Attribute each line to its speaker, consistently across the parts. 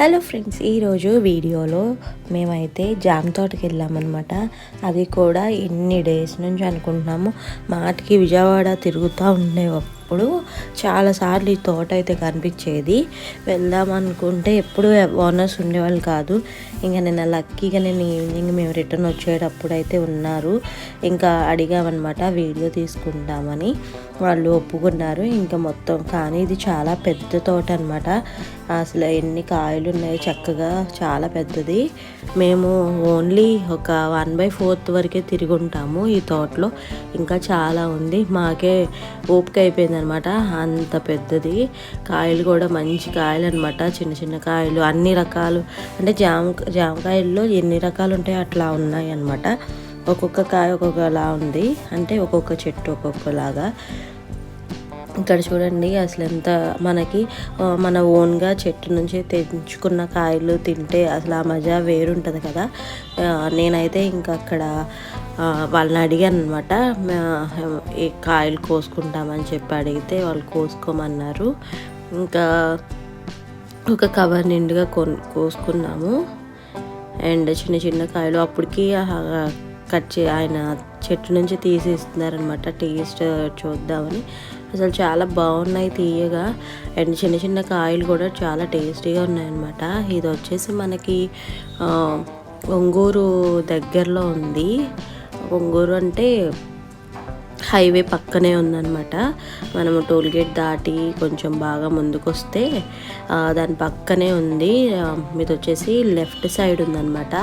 Speaker 1: Hello friends ఈరోజు వీడియోలో మేమైతే జామ్ తోటకి వెళ్ళామన్నమాట. అది కూడా ఎన్ని డేస్ నుంచి అనుకుంటున్నాము. మాటికి విజయవాడ తిరుగుతూ ఉండేటప్పుడు చాలాసార్లు ఈ తోట అయితే కనిపించేది. వెళ్దాం అనుకుంటే ఎప్పుడు ఓనర్స్ ఉండేవాళ్ళు కాదు. ఇంకా నిన్న లక్కీగా నేను ఈవినింగ్ మేము రిటర్న్ వచ్చేటప్పుడు అయితే ఉన్నారు. ఇంకా అడిగామన్నమాట వీడియో తీసుకుంటామని. వాళ్ళు ఒప్పుకున్నారు. ఇంకా మొత్తం కానీ ఇది చాలా పెద్ద తోట అనమాట అసలు ఎన్ని కాయలు ఉన్నాయి చక్కగా చాలా పెద్దది. మేము ఓన్లీ ఒక వన్ బై ఫోర్త్ వరకే తిరిగి ఉంటాము ఈ తోటలో. ఇంకా చాలా ఉంది. మాకే ఓపిక అయిపోయింది అనమాట. అంత పెద్దది. కాయలు కూడా మంచి కాయలు అనమాట. చిన్న చిన్న కాయలు అన్ని రకాలు. అంటే జామ జామకాయల్లో ఎన్ని రకాలు ఉంటాయో అట్లా ఉన్నాయి అనమాట. ఒక్కొక్క కాయ ఒక్కొక్కలా ఉంది. అంటే ఒక్కొక్క చెట్టు ఒక్కొక్కలాగా. ఇక్కడ చూడండి అసలు ఎంత మనకి మన ఓన్గా చెట్టు నుంచి తెంచుకున్న కాయలు తింటే అసలు ఆ మజా వేరుంటుంది కదా. నేనైతే ఇంకా అక్కడ వాళ్ళని అడిగాను అనమాట ఈ కాయలు కోసుకుంటామని చెప్పి అడిగితే వాళ్ళు కోసుకోమన్నారు. ఇంకా ఒక కవర్ నిండుగా కొన్ కోసుకున్నాము. అండ్ చిన్న చిన్న కాయలు అప్పటికి కట్ చే ఆయన చెట్టు నుంచి తీసేస్తున్నారనమాట టేస్ట్ చూద్దామని. అసలు చాలా బాగున్నాయి తీయగా. అండ్ చిన్న చిన్న కాయలు కూడా చాలా టేస్టీగా ఉన్నాయన్నమాట. ఇది వచ్చేసి మనకి ఒంగూరు దగ్గరలో ఉంది. ఒంగూరు అంటే హైవే పక్కనే ఉందన్నమాట. మనము టోల్ గేట్ దాటి కొంచెం బాగా ముందుకు వస్తే దాని పక్కనే ఉంది. మీద వచ్చేసి లెఫ్ట్ సైడ్ ఉందన్నమాట.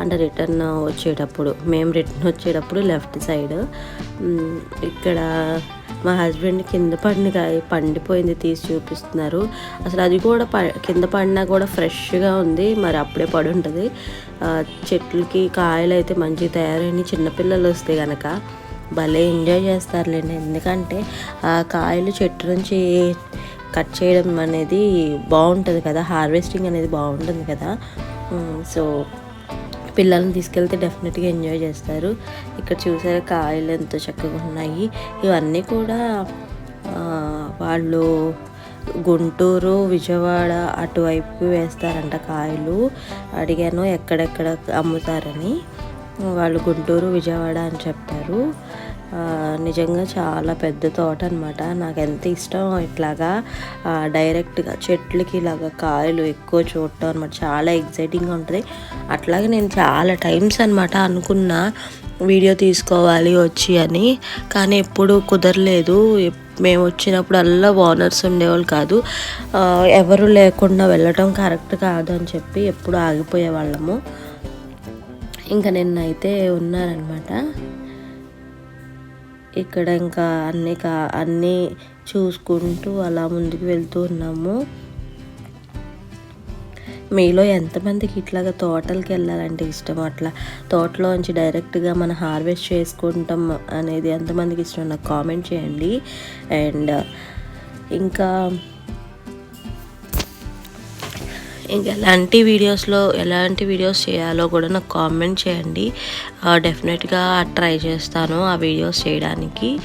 Speaker 1: అంటే రిటర్న్ వచ్చేటప్పుడు మేము రిటర్న్ వచ్చేటప్పుడు లెఫ్ట్ సైడ్. ఇక్కడ మా హస్బెండ్ కింద పడిన కాయ పండిపోయింది తీసి చూపిస్తున్నారు. అసలు అది కూడా ప కింద పడినా కూడా ఫ్రెష్గా ఉంది మరి అప్పుడే పడి ఉంటుంది. చెట్లకి కాయలు అయితే మంచిగా తయారైన చిన్నపిల్లలు వస్తే కనుక భలే ఎంజాయ్ చేస్తారులేండి. ఎందుకంటే ఆ కాయలు చెట్టు నుంచి కట్ చేయడం అనేది బాగుంటుంది కదా హార్వెస్టింగ్ అనేది బాగుంటుంది కదా. సో పిల్లల్ని తీసుకెళ్తే డెఫినెట్గా ఎంజాయ్ చేస్తారు. ఇక్కడ చూసారా కాయలు ఎంతో చక్కగా ఉన్నాయి. ఇవన్నీ కూడా వాళ్ళు గుంటూరు విజయవాడ అటువైపు వేస్తారంట కాయలు. అడిగాను ఎక్కడెక్కడ అమ్ముతారని. వాళ్ళు గుంటూరు విజయవాడ అని చెప్పారు. నిజంగా చాలా పెద్ద తోట అనమాట నాకు ఎంత ఇష్టం ఇట్లాగా డైరెక్ట్గా చెట్లకి ఇలాగా కాయలు ఎక్కువ చూడటం అనమాట చాలా ఎగ్జైటింగ్గా ఉంటుంది. అట్లాగే నేను చాలా టైమ్స్ అనమాట అనుకున్నా వీడియో తీసుకోవాలి వచ్చి అని. కానీ ఎప్పుడు కుదరలేదు. మేము మేము వచ్చినప్పుడల్లా ఓనర్స్ ఉండేవాళ్ళు కాదు. ఎవరు లేకుండా వెళ్ళటం కరెక్ట్ కాదు అని చెప్పి ఎప్పుడు ఆగిపోయే వాళ్ళము ఇంకా నిన్నైతే ఉన్నారనమాట ఇక్కడ ఇంకా అన్ని కా అన్నీ చూసుకుంటూ అలా ముందుకు వెళ్తూ ఉన్నాము. మీలో ఎంతమందికి ఇట్లాగా తోటలకి వెళ్ళాలంటే ఇష్టం? అట్లా తోటలోంచి డైరెక్ట్గా మనం హార్వెస్ట్ చేసుకుంటాం అనేది ఎంతమందికి ఇష్టం? నాకు కామెంట్ చేయండి. అండ్ ఇంకా ఎలాంటి వీడియోస్లో ఎలాంటి వీడియోస్ చేయాలో కూడా నాకు కామెంట్ చేయండి. డెఫినెట్గా ట్రై చేస్తాను ఆ వీడియోస్ చేయడానికి.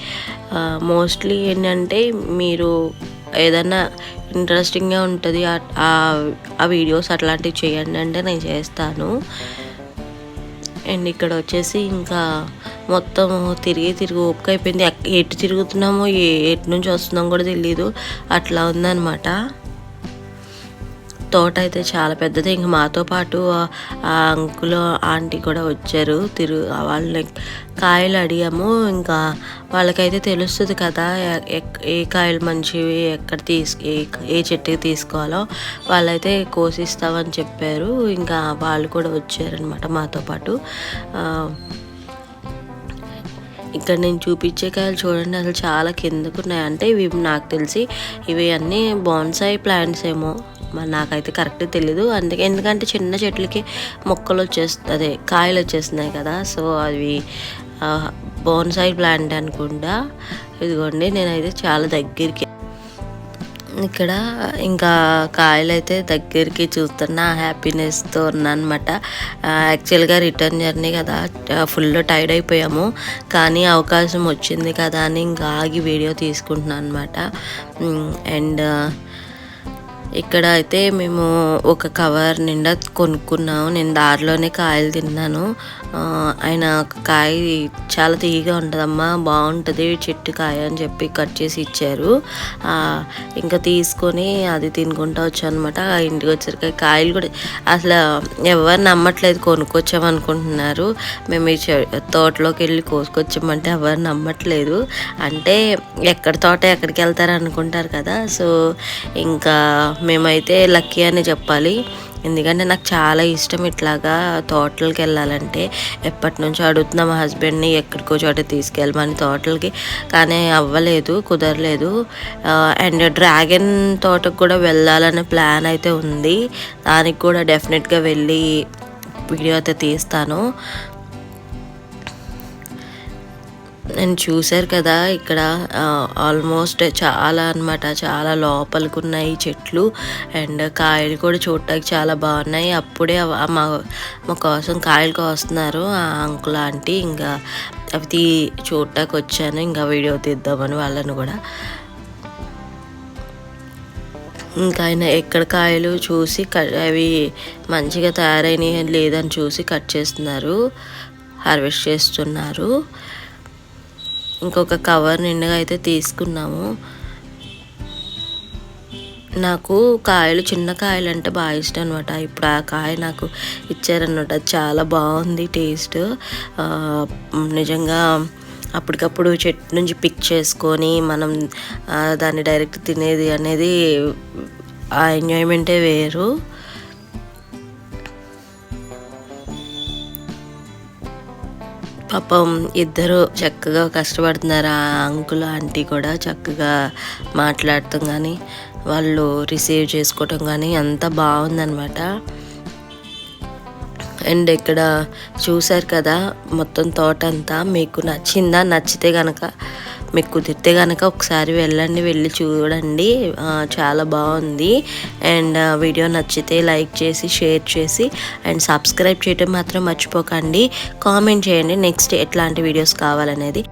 Speaker 1: మోస్ట్లీ ఏంటంటే మీరు ఏదన్నా ఇంట్రెస్టింగ్గా ఉంటుంది ఆ- వీడియోస్ అట్లాంటివి చేయండి అంటే నేను చేస్తాను. అండ్ ఇక్కడ వచ్చేసి ఇంకా మొత్తం తిరిగి తిరిగి ఓపిక అయిపోయింది. ఎటు తిరుగుతున్నామో ఎటు నుంచి వస్తున్నాం కూడా తెలియదు అట్లా ఉందన్నమాట. తోట అయితే చాలా పెద్దది. ఇంక మాతో పాటు ఆ- ఆ అంకుల్ ఆంటీ కూడా వచ్చారు. తిరు వాళ్ళని కాయలు అడిగాము. ఇంకా వాళ్ళకైతే తెలుస్తుంది కదా ఎక్- ఏ కాయలు మంచివి ఎక్కడ తీసు ఏ ఏ చెట్టుకి తీసుకోవాలో. వాళ్ళైతే కోసిస్తామని చెప్పారు. ఇంకా వాళ్ళు కూడా వచ్చారనమాట మాతో పాటు. ఇక్కడ నేను చూపించే కాయలు చూడండి అసలు చాలా కిందకు ఉన్నాయి అంటే ఇవి నాకు తెలిసి ఇవి అన్నీ బాన్సాయి ప్లాంట్స్ ఏమో. మరి నాకైతే కరెక్ట్ తెలీదు. అందుకే ఎందుకంటే చిన్న చెట్లకి మొక్కలు వచ్చేస్తుంది అదే కాయలు వచ్చేస్తున్నాయి కదా సో అవి బోన్సాయి ప్లాంట్ అనుకుంటా. ఇదిగోండి నేనైతే చాలా దగ్గరికి ఇక్కడ ఇంకా కాయలు అయితే దగ్గరికి చూస్తున్న హ్యాపీనెస్తో ఉన్నానమాట. యాక్చువల్గా రిటర్న్ జర్నీ కదా ఫుల్ టైర్డ్ అయిపోయాము. కానీ అవకాశం వచ్చింది కదా అని ఇంకా ఆగి వీడియో తీసుకుంటున్నాను అనమాట అండ్ ఇక్కడ అయితే మేము ఒక కవర్ నిండా కొనుక్కున్నాము. నేను దారిలోనే కాయలు తిన్నాను. ఆయన కాయ చాలా తీయగా ఉంటుందమ్మా బాగుంటుంది చెట్టు కాయ అని చెప్పి కట్ చేసి ఇచ్చారు. ఇంకా తీసుకొని అది తినుకుంటా వచ్చానమాట. ఇంటికి వచ్చరికి కాయలు కూడా అసలు ఎవరు నమ్మట్లేదు కొనుక్కొచ్చామనుకుంటున్నారు. మేము ఈ చె- తోటలోకి వెళ్ళి కోసుకొచ్చామంటే ఎవరు నమ్మట్లేదు. అంటే ఎక్కడ తోట ఎక్కడికి వెళ్తారు అనుకుంటారు కదా సో ఇంకా మేమైతే లక్కీ అని చెప్పాలి. ఎందుకంటే నాకు చాలా ఇష్టం ఇట్లాగా తోటలకి వెళ్ళాలంటే. ఎప్పటి నుంచో అడుగుతున్నా మా హస్బెండ్ని ఎక్కడికో చోట తీసుకెళ్ళమని తోటలకి. కానీ అవ్వలేదు కుదరలేదు. అండ్ డ్రాగన్ తోటకు కూడా వెళ్ళాలనే ప్లాన్ అయితే ఉంది. దానికి కూడా డెఫినెట్గా వెళ్ళి వీడియో అయితే తీస్తాను. నేను చూశారు కదా ఇక్కడ ఆల్మోస్ట్ చాలా అన్నమాట. చాలా లోపలికి ఉన్నాయి చెట్లు అండ్ కాయలు కూడా చూడటానికి చాలా బాగున్నాయి. అప్పుడే మా మా కోసం కాయలు కోస్తున్నారు ఆ అంకుల్ ఆంటీ. ఇంకా అవి తీ చూడటానికి వచ్చాను. ఇంకా వీడియో తీద్దామని వాళ్ళని కూడా. ఇంకా ఆయన ఎక్కడ కాయలు చూసి అవి మంచిగా తయారైనవి లేదని చూసి కట్ చేస్తున్నారు. హార్వెస్ట్ చేస్తున్నారు. ఇంకొక కవర్ నిండుగా అయితే తీసుకున్నాము. నాకు కాయలు చిన్న కాయలు అంటే బాగా ఇష్టం అనమాట ఇప్పుడు ఆ కాయ నాకు ఇచ్చారనమాట చాలా బాగుంది టేస్ట్ నిజంగా అప్పటికప్పుడు చెట్టు నుంచి పిక్ చేసుకొని మనం దాన్ని డైరెక్ట్ తినేది అనేది ఆ ఎంజాయ్మెంటే వేరు. పాపం ఇద్దరు చక్కగా కష్టపడుతున్నారు. ఆ అంకుల్ ఆంటీ కూడా చక్కగా మాట్లాడటం కానీ వాళ్ళు రిసీవ్ చేసుకోవటం కానీ అంతా బాగుందనమాట అండ్ ఇక్కడ చూసారు కదా మొత్తం తోట అంతా మీకు నచ్చిందా? నచ్చితే కనుక మీకు కుదిరితే కనుక ఒకసారి వెళ్ళండి వెళ్ళి చూడండి. చాలా బాగుంది. అండ్ వీడియో నచ్చితే లైక్ చేసి షేర్ చేసి అండ్ సబ్స్క్రైబ్ చేయడం మాత్రం మర్చిపోకండి. కామెంట్ చేయండి నెక్స్ట్ ఎట్లాంటి వీడియోస్ కావాలనేది.